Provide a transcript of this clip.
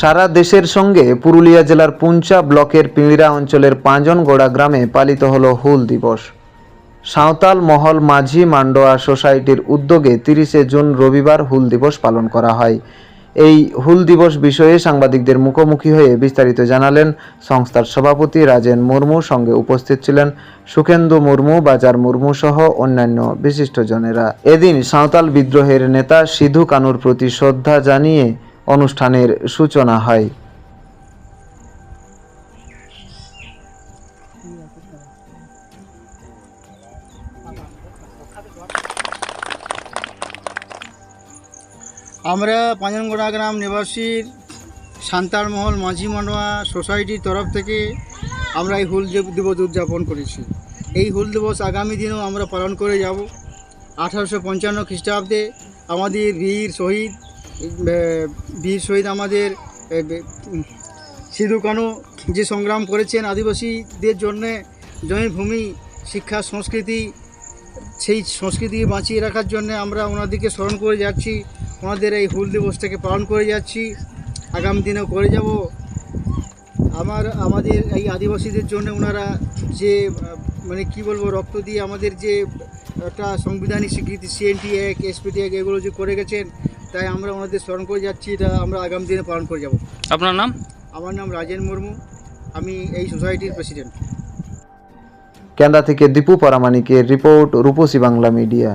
সারা দেশের সঙ্গে পুরুলিয়া জেলার পুঞ্চা ব্লকের পিঁড়া অঞ্চলের পাঁজনগোড়া গ্রামে পালিত হল হুল দিবস। সাঁওতাল মহল মাঝি মান্ডোয়া সোসাইটির উদ্যোগে তিরিশে জুন রবিবার হুল দিবস পালন করা হয়। এই হুল দিবস বিষয়ে সাংবাদিকদের মুখোমুখি হয়ে বিস্তারিত জানালেন সংস্থার সভাপতি রাজেন মুর্মু, সঙ্গে উপস্থিত ছিলেন সুখেন্দু মুর্মু, বাজার মুর্মু সহ অন্যান্য বিশিষ্টজনেরা। এদিন সাঁওতাল বিদ্রোহের নেতা সিধু কানুর প্রতি শ্রদ্ধা জানিয়ে অনুষ্ঠানের সূচনা হয়। আমরা পাঁজনগোড়া গ্রাম নিবাসীর সান্তারমহল মাঝি মানোয়া সোসাইটির তরফ থেকে আমরা এই হুল দিবস উদযাপন করেছি। এই হুল দিবস আগামী দিনেও আমরা পালন করে যাব। আঠারোশো পঞ্চান্ন খ্রিস্টাব্দে আমাদের বীর শহীদ বীর শহীদ আমাদের সিধু কানু যে সংগ্রাম করেছেন আদিবাসীদের জন্যে জমিভূমি শিক্ষা, সংস্কৃতি, সেই সংস্কৃতি বাঁচিয়ে রাখার জন্য আমরা ওনাদেরকে স্মরণ করে যাচ্ছি। ওনাদের এই হুল দিবসটাকে পালন করে যাচ্ছি। আগামী দিনেও করে যাব। আমার, আমাদের এই আদিবাসীদের জন্য ওনারা যে মানে কি বলব, রক্ত দিয়ে আমাদের যে একটা সাংবিধানিক স্বীকৃতি সিএনটি এক এসপিটি এক এগুলো যে করে গেছেন তাই আমরা ওনাদের স্মরণ করে যাচ্ছি এটা আমরা আগামী দিনে পালন করে যাব। আপনার নাম? আমার নাম রাজেন মুর্মু আমি এই সোসাইটির প্রেসিডেন্ট। কেন্দ্রা থেকে দীপু পারামানিকের রিপোর্ট রূপসী বাংলা মিডিয়া।